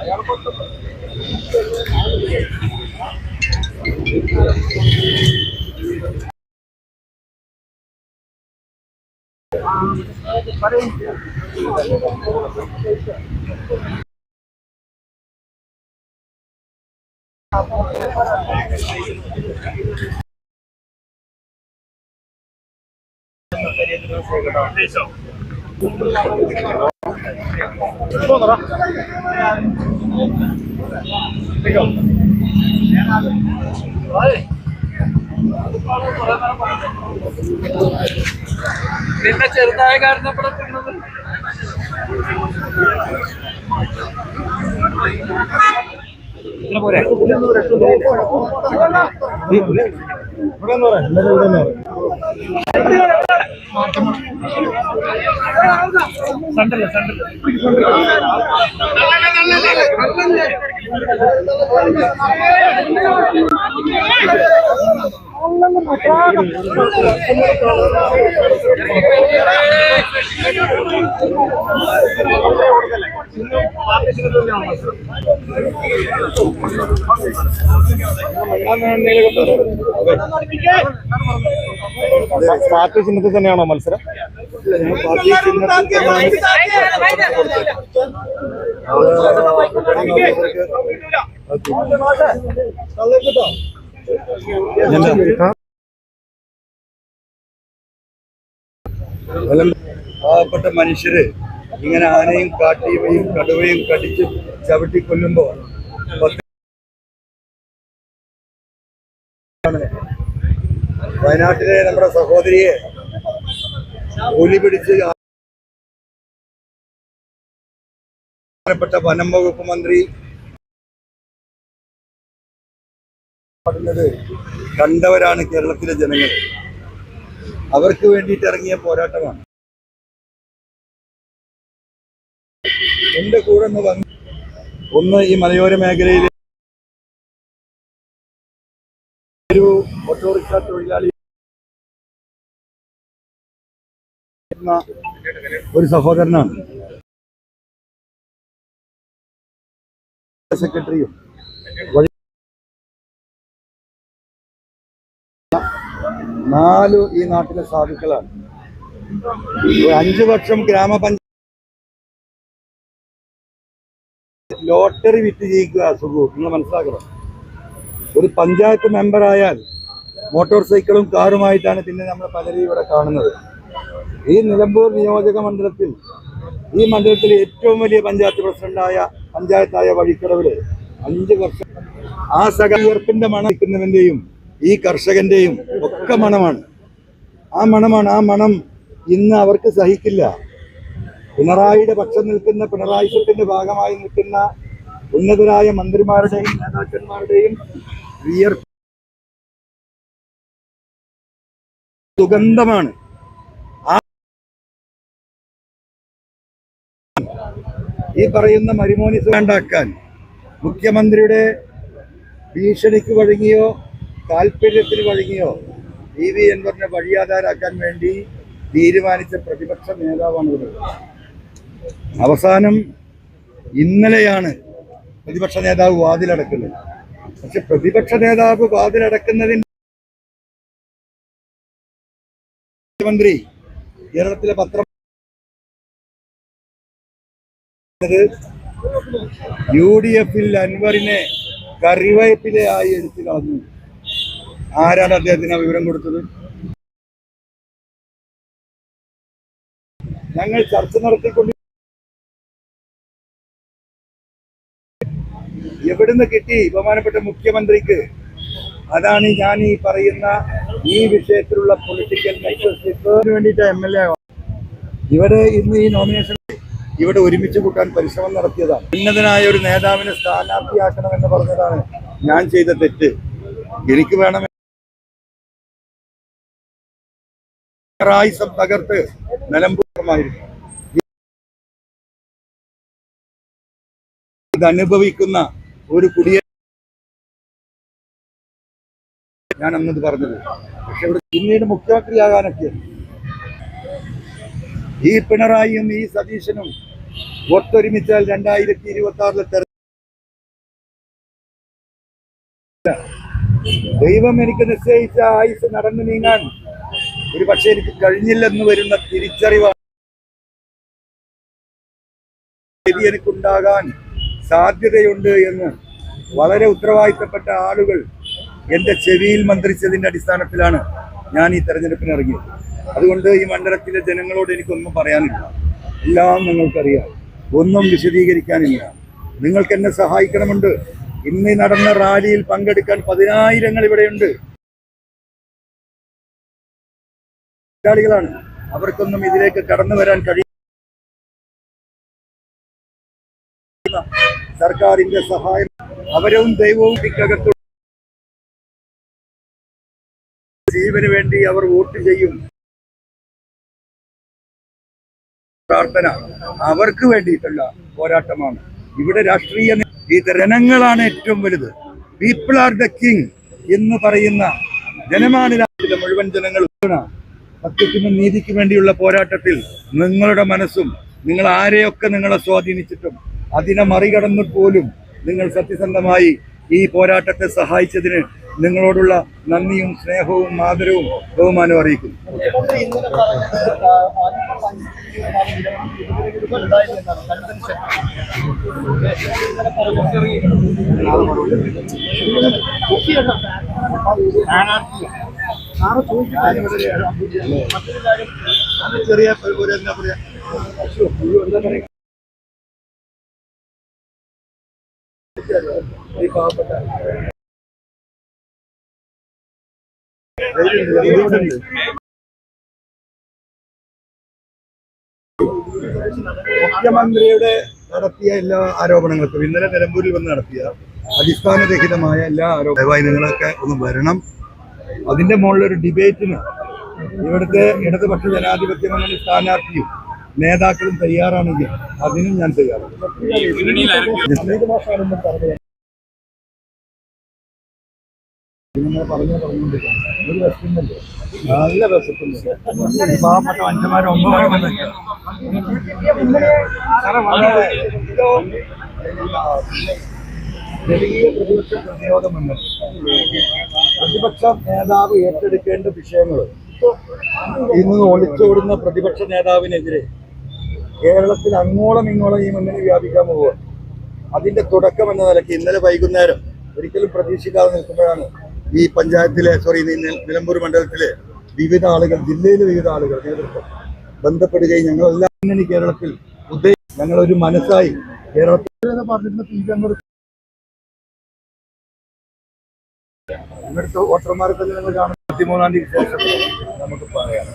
അയാൾ 啊，好的。啊，好。放走了？这个。നിന്നെ ചെറുതായ കാരണപ്പെടപ്പെടുന്നത് പോരെ. സണ്ടല്ലേ സണ്ടല്ലേ പാർട്ടി ചിഹ്നത്തിൽ തന്നെയാണോ മത്സരം? പാവപ്പെട്ട മനുഷ്യര് ഇങ്ങനെ ആനയും കാട്ടിയവയും കടുവയും കടിച്ച് ചവിട്ടി കൊല്ലുമ്പോ പത്ത് വയനാട്ടിലെ നമ്മുടെ സഹോദരിയെ കൂലി പിടിച്ച് ബഹുമാനപ്പെട്ട വനം വകുപ്പ് മന്ത്രി പറഞ്ഞത് കണ്ടവരാണ് കേരളത്തിലെ ജനങ്ങൾ. അവർക്ക് വേണ്ടിയിട്ട് ഇറങ്ങിയ പോരാട്ടമാണ്. എന്റെ കൂടെ ഒന്ന് വന്ന് ഒന്ന് ഈ മലയോര മേഖലയിലെ ഒരു ഓട്ടോറിക്ഷ തൊഴിലാളി ഒരു സഹോദരനാണ്. സെക്രട്ടറിയും നാലു ഈ നാട്ടിലെ സാധുക്കളാണ്. അഞ്ചു വർഷം ഗ്രാമപഞ്ചായത്ത് ലോട്ടറി വിറ്റ് ജയിക്കുക സുഖു നിങ്ങൾ മനസ്സിലാക്കണം. ഒരു പഞ്ചായത്ത് മെമ്പർ ആയാൽ മോട്ടോർ സൈക്കിളും കാറുമായിട്ടാണ് പിന്നെ നമ്മൾ പലരും ഇവിടെ കാണുന്നത്. ഈ നിലമ്പൂർ നിയോജക മണ്ഡലത്തിൽ ഈ മണ്ഡലത്തിലെ ഏറ്റവും വലിയ പഞ്ചായത്ത് പ്രസിഡന്റായ പഞ്ചായത്തായ വഴിക്കടവിൽ അഞ്ച് വർഷം ആ സഹീർപ്പിന്റെ മണം നിൽക്കുന്നവന്റെയും ഈ കർഷകന്റെയും ഒക്കെ മണമാണ്. ആ മണമാണ് ആ മണം ഇന്ന് അവർക്ക് സഹിക്കില്ല. പിണറായിയുടെ പക്ഷം നിൽക്കുന്ന പിണറായിസത്തിന്റെ ഭാഗമായി നിൽക്കുന്ന ഉന്നതരായ മന്ത്രിമാരുടെയും നേതാക്കന്മാരുടെയും വിയർ സുഗന്ധമാണ്. ഈ പറയുന്ന മരുമോനി വേണ്ടാക്കാൻ മുഖ്യമന്ത്രിയുടെ ഭീഷണിക്ക് വഴങ്ങിയോ താല്പര്യത്തിന് വഴങ്ങിയോ ഇ വി എൻവറിനെ വഴിയാധാരാക്കാൻ വേണ്ടി തീരുമാനിച്ച പ്രതിപക്ഷ നേതാവാണ് ഇവർ അവസാനം ഇന്നലെയാണ് പ്രതിപക്ഷ നേതാവ് വാതിലടക്കുന്നത്. പക്ഷെ പ്രതിപക്ഷ നേതാവ് വാതിലടക്കുന്നതിന് മുഖ്യമന്ത്രി കേരളത്തിലെ പത്രം യു ഡി എഫിൽ അൻവറിനെ കറിവയപ്പിലെ ആയി എടുത്തു കളഞ്ഞു. ആരാണ് അദ്ദേഹത്തിന് ആ വിവരം കൊടുത്തത്? ഞങ്ങൾ ചർച്ച നടത്തിക്കൊണ്ട് എവിടുന്ന് കിട്ടി ബഹുമാനപ്പെട്ട മുഖ്യമന്ത്രിക്ക്? അതാണ് ഞാൻ ഈ പറയുന്ന ഈ വിഷയത്തിലുള്ള പൊളിറ്റിക്കൽ വേണ്ടിയിട്ട് എം എൽ എ ഇവിടെ ഇന്ന് ഈ നോമിനേഷൻ ഇവിടെ ഒരുമിച്ച് കൂട്ടാൻ പരിശ്രമം നടത്തിയതാണ്. ഉന്നതനായ ഒരു നേതാവിനെ സ്ഥാനാർത്ഥിയാക്കണമെന്ന് പറഞ്ഞതാണ് ഞാൻ ചെയ്ത തെറ്റ്. എനിക്ക് വേണം റായിസം തകർത്ത് നിലമ്പൂർമായിരുന്നു ഇതനുഭവിക്കുന്ന ഒരു കുടിയ ഞാൻ അന്നത് പറഞ്ഞത്. പക്ഷെ ഇവിടെ പിന്നീട് മുഖ്യമന്ത്രിയാകാനൊക്കെ ഈ പിണറായിയും ഈ സതീശനും ഒത്തൊരുമിച്ചാൽ രണ്ടായിരത്തി ഇരുപത്തി ആറിലെ ദൈവം എനിക്ക് നിശ്ചയിച്ച ആയുസ് നടന്നു നീങ്ങാൻ. ഒരു പക്ഷേ എനിക്ക് കഴിഞ്ഞില്ലെന്ന് വരുന്ന തിരിച്ചറിവാണ് എനിക്കുണ്ടാകാൻ സാധ്യതയുണ്ട് എന്ന് വളരെ ഉത്തരവാദിത്തപ്പെട്ട ആളുകൾ എന്റെ ചെവിയിൽ മന്ത്രിച്ചതിന്റെ അടിസ്ഥാനത്തിലാണ് ഞാൻ ഈ തെരഞ്ഞെടുപ്പിന് ഇറങ്ങിയത് അതുകൊണ്ട് ഈ മണ്ഡലത്തിലെ ജനങ്ങളോട് എനിക്കൊന്നും പറയാനില്ല. എല്ലാം നിങ്ങൾക്കറിയാം. ഒന്നും വിശദീകരിക്കാനില്ല. നിങ്ങൾക്ക് എന്നെ സഹായിക്കണമുണ്ട്. ഇന്ന് നടന്ന റാലിയിൽ പങ്കെടുക്കാൻ പതിനായിരങ്ങൾ ഇവിടെയുണ്ട്. ാണ് അവർക്കൊന്നും ഇതിലേക്ക് കടന്നു വരാൻ കഴിയും സർക്കാരിന്റെ സഹായം അവരവും ദൈവവും ഇക്കകത്തു ജീവന് വേണ്ടി അവർ വോട്ട് ചെയ്യും. പ്രാർത്ഥന അവർക്ക് വേണ്ടിയിട്ടുള്ള പോരാട്ടമാണ്. ഇവിടെ രാഷ്ട്രീയ ഈ ജനങ്ങളാണ് ഏറ്റവും വലുത്. പീപ്പിൾ ആർ ദ കിങ് എന്ന് പറയുന്ന ജനമാണ് രാജ്യത്തിലെ മുഴുവൻ ജനങ്ങളും സത്യത്തിനും നീതിക്ക് വേണ്ടിയുള്ള പോരാട്ടത്തിൽ നിങ്ങളുടെ മനസ്സും നിങ്ങൾ ആരെയൊക്കെ നിങ്ങളെ സ്വാധീനിച്ചിട്ടും അതിനെ മറികടന്നു പോലും നിങ്ങൾ സത്യസന്ധമായി ഈ പോരാട്ടത്തെ സഹായിച്ചതിന് നിങ്ങളോടുള്ള നന്ദിയും സ്നേഹവും ആദരവും ബഹുമാനവും അറിയിക്കുന്നു. ചെറിയ പറയാ ഈ പാവപ്പെട്ട മുഖ്യമന്ത്രിയുടെ നടത്തിയ എല്ലാ ആരോപണങ്ങൾക്കും ഇന്നലെ നിലമ്പൂരിൽ വന്ന് നടത്തിയ അടിസ്ഥാനരഹിതമായ എല്ലാ ആരോപണ ദയവായി നിങ്ങളൊക്കെ ഒന്ന് വരണം. അതിന്റെ മുകളിലൊരു ഒരു ഡിബേറ്റിന് ഇവിടുത്തെ ഇടതുപക്ഷ ജനാധിപത്യ മുന്നണി സ്ഥാനാർത്ഥിയും നേതാക്കളും തയ്യാറാണെങ്കിൽ അതിനും ഞാൻ തയ്യാറാണ്. മാഷാണെന്ന് പറഞ്ഞു ഇങ്ങനെ പറഞ്ഞു പറഞ്ഞുകൊണ്ടിരിക്കണം ഒരു വിശക്കുന്നുണ്ട് നല്ല ഈ പാവപ്പെട്ട അഞ്ചുമാരും ഒമ്പത് മണി ജനകീയ പ്രതിപക്ഷ പ്രതിരോധം എന്ന് പ്രതിപക്ഷ നേതാവ് ഏറ്റെടുക്കേണ്ട വിഷയങ്ങൾ ഇന്ന് ഒളിച്ചോടുന്ന പ്രതിപക്ഷ നേതാവിനെതിരെ കേരളത്തിൽ അങ്ങോളം ഇങ്ങോളം ഈ മുന്നണി വ്യാപിക്കാൻ പോവുക അതിന്റെ തുടക്കം എന്ന നിലയ്ക്ക് ഇന്നലെ വൈകുന്നേരം ഒരിക്കലും പ്രതീക്ഷിക്കാതെ നിൽക്കുമ്പോഴാണ് ഈ പഞ്ചായത്തിലെ സോറി നിലമ്പൂർ മണ്ഡലത്തിലെ വിവിധ ആളുകൾ ജില്ലയിലെ വിവിധ ആളുകൾ നേതൃത്വം ബന്ധപ്പെടുകയും ഞങ്ങളെല്ലാം മുന്നണി കേരളത്തിൽ ഉദ്ദേശ ഞങ്ങളൊരു മനസ്സായി കേരളത്തിൽ പറഞ്ഞിരുന്ന പി വി അൻവർ ഇവിടുത്തെ വോട്ടർമാരെ തന്നെ ഞങ്ങൾ കാണും. പതിമൂന്നാം തീയതി ശേഷം നമുക്ക് പറയാം.